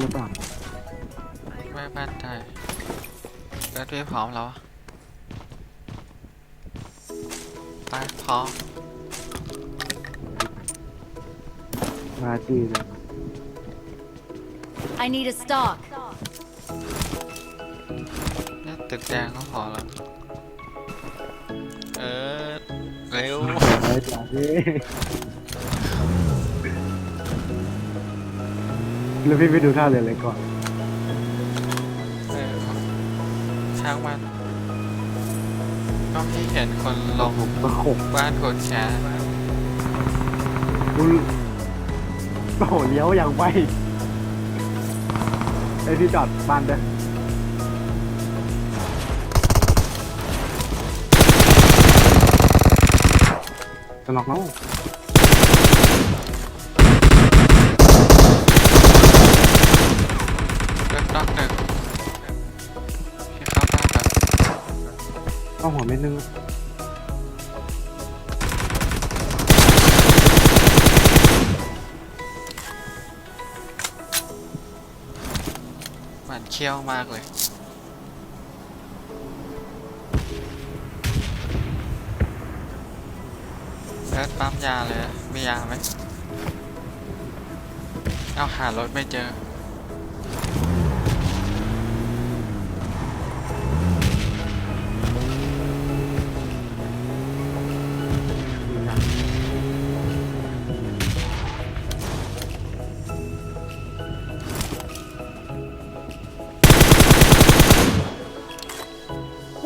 หรือเปล่าไม่มั่นใจเอิร์ธพี่พร้อมแล้วอะไปพร้อมมาจีเลย I need a stock. เนี่ยตึกแดงก็พอแล้วเออเร็วไปจ้ะพี่ แล้วพี่ไปดูท่าเรือเลยก่อน เออช่างมันก็พี่เห็นคนลงผมประขบบ้านกดแชร์ดูโอ้โหเลี้ยวอย่างไวไอ้ที่จอดบ้านเด้อจะล็อกแล้ว องหัวเม็ดนึงมันเคี้ยวมากเลยเอิร์ธปั๊มยาเลย มียาไหม เอาหารถไม่เจอ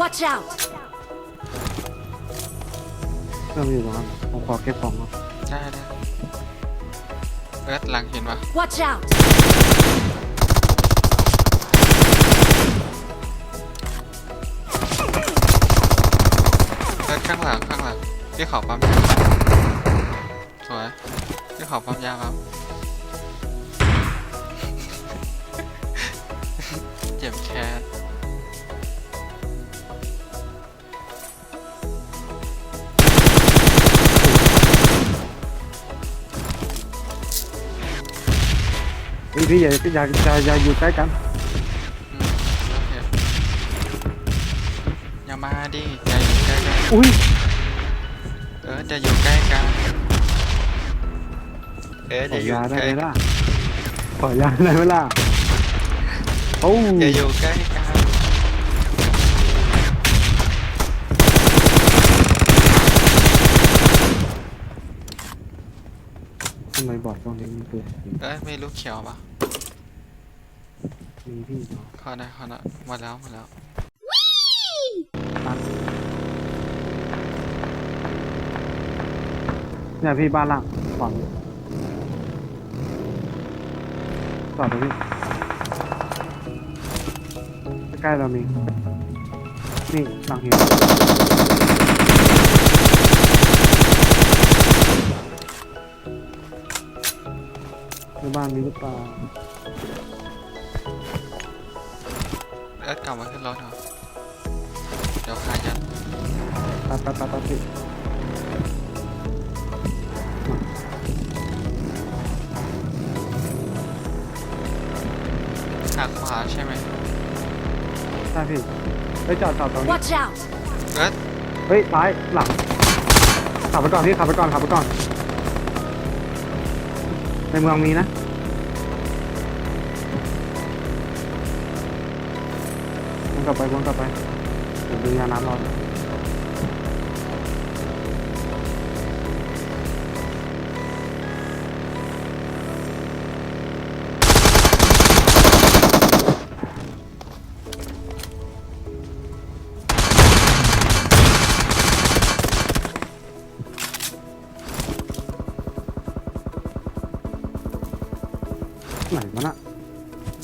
Watch out! เริ่มอยู่ตรงนั้นผมขอเก็บของก่อนได้ได้เอิร์ธหลังเห็นปะ Watch out! เอิร์ธข้างหลังข้างหลังพี่ขอปั๊มยาสวยพี่ขอปั๊มยาครับเจ็บแค้น เฮ้ยพี่อย่าอย่าอย่าอย่าอยู่ใกล้กันอืมโอเคอย่ามาดิอย่าอยู่ใกล้กัน อุ้ย เออจะอยู่ใกล้กันเออ ข จะ อ อยู่ ยาได้ ใกล้ ไหมล่ะขอยาได้ไหมล่ะโอ้ จะอยู่ใกล้กัน ทำไมบอดตรงนี้มันเปิดเออไม่ลูกเขียวปะมีพี่เนาะขอได้ขอได้หมดแล้วหมดแล้วเนี่ยพี่บ้านล่างฝั่งต่อไปพี่ใกล้ๆเรามีนี่หลังเห็น บ้านมีหรือเปล่าเออกลับมาขึ้นรถเหรอเดี๋ยวขายันตัดตัดตัดตัดพี่หักขวาใช่ไหมใช่พี่ไปจอดจอดตรงนี้ Watch out! เอิร์ธเฮ้ยซ้ายหลังขับไปก่อนพี่ขับไปก่อนขับไปก่อนในเมืองมีนะ กลับไปวนกลับไปผมดึงยาน้ำรอไหนวะน่ะ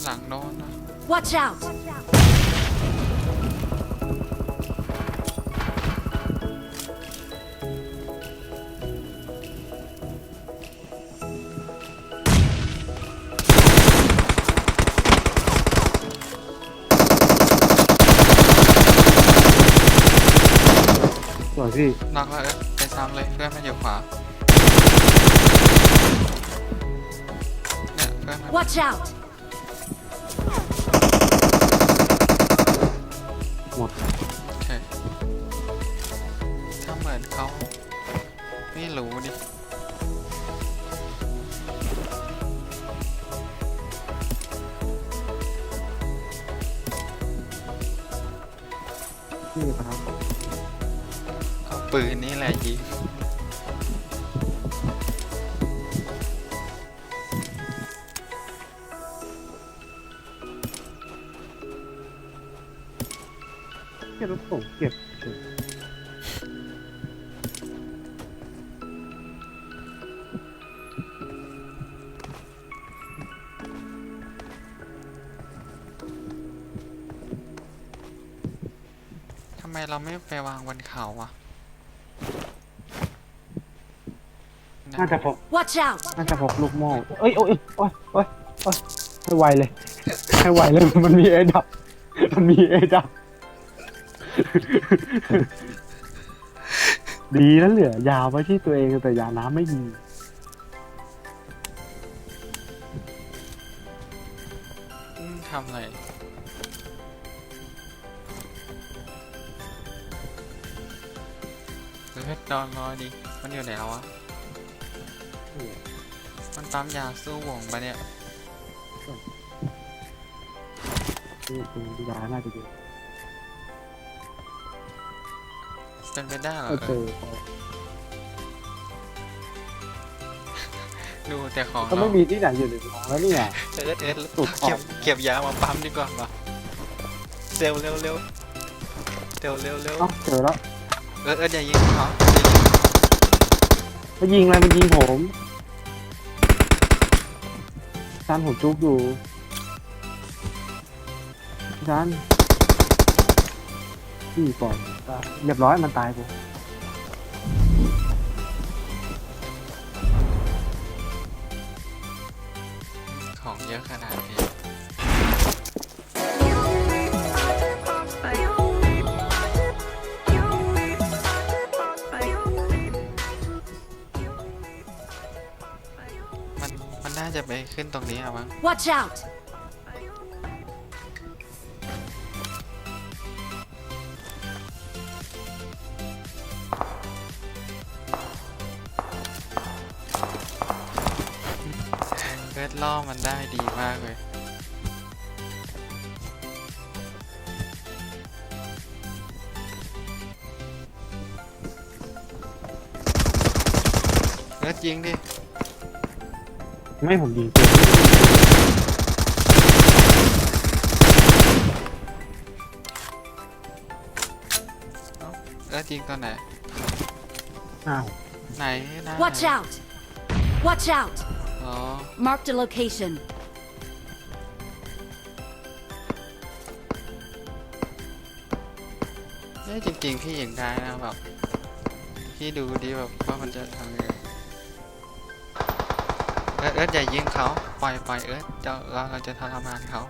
หลังโน้นนะ Watch out! ส วยพี่น็อกแล้วเอิร์ธไปซ้ำเลยเพื่อนมันอยู่ขวา เนี่ยเพื่อนมัน Watch out! หมดโอเคถ้าเหมือนเขาไม่รู้ดินี่ครับเอา ปืนนี่แหละยิงเก็บรถส่งเก็บทำไมเราไม่ไปวางบนเขาอะ น่าจะพก Watch out! น่าจะพกลูกโม่เอ้ยโอ้ยโอ้ยโอ้ยโอ้ยให้ไวเลย ให้ไวเลย มันมีเอดับ มันมีเอดับ ดีแล้วเหลือ ยาวไว้ที่ตัวเองแต่ยาน้ำไม่ยิงอืมทำอะไรเฮ้ยดอนรอดิมันอยู่ไหนแล้ววะ มันปั๊มยาสู้วงปะเนี่ยนี่คือยาน่าจะเยอะเป็นไปได้เหรอก็เอเจออดูแต่ของก็เราไม่มีที่ไหนอยู่ในท้องแล้วเนี่ยเอิร์ดเอิร์ดสุดขอบเก็บเก็บยามาปั๊มดีกว่าปะเร็วเร็วเร็วเร็วเร็วเร็วเอ้าเจอแล้วเอิร์ดเอิร์ดอย่ายิงเขาอย่ายิงมันยิงอะไรมันยิงผม จานผมจุกอยู่จานพี่ปอนเรียบร้อยมันตายกูของเยอะขนาดนี้ จะไปขึ้นตรงนี้อะมั้ง Watch out! เอิร์ดล่อมันได้ดีมากเลยเอิร์ดยิงดิ ไม่ผมยิงเกินเอิร์ดยิงตอนไหน อ้าวไหนหน้า Watch ไหน out! Watch out! อ๋อ Marked a location. เนี่ยจริงๆพี่ยิงได้นะแบบพี่ดูดิแบบว่ามันจะทำยังไง เอิร์ดเอิร์ดอย่ายิงเขาปล่อยปล่อยเอิร์ดเจ้าเราเราจะทรมานเขา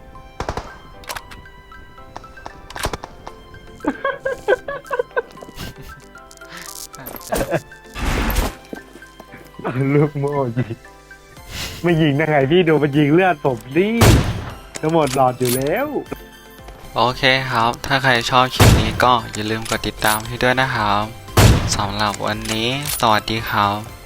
อาจจะลูกโม่ยิงไม่ยิงได้ไงพี่ดูมันยิงเลือดผมดิจะหมดหลอดอยู่แล้ว โอเคครับ ถ้าใครชอบคลิปนี้ก็อย่าลืมกดติดตามให้ด้วยนะครับสำหรับวันนี้ สวัสดีครับ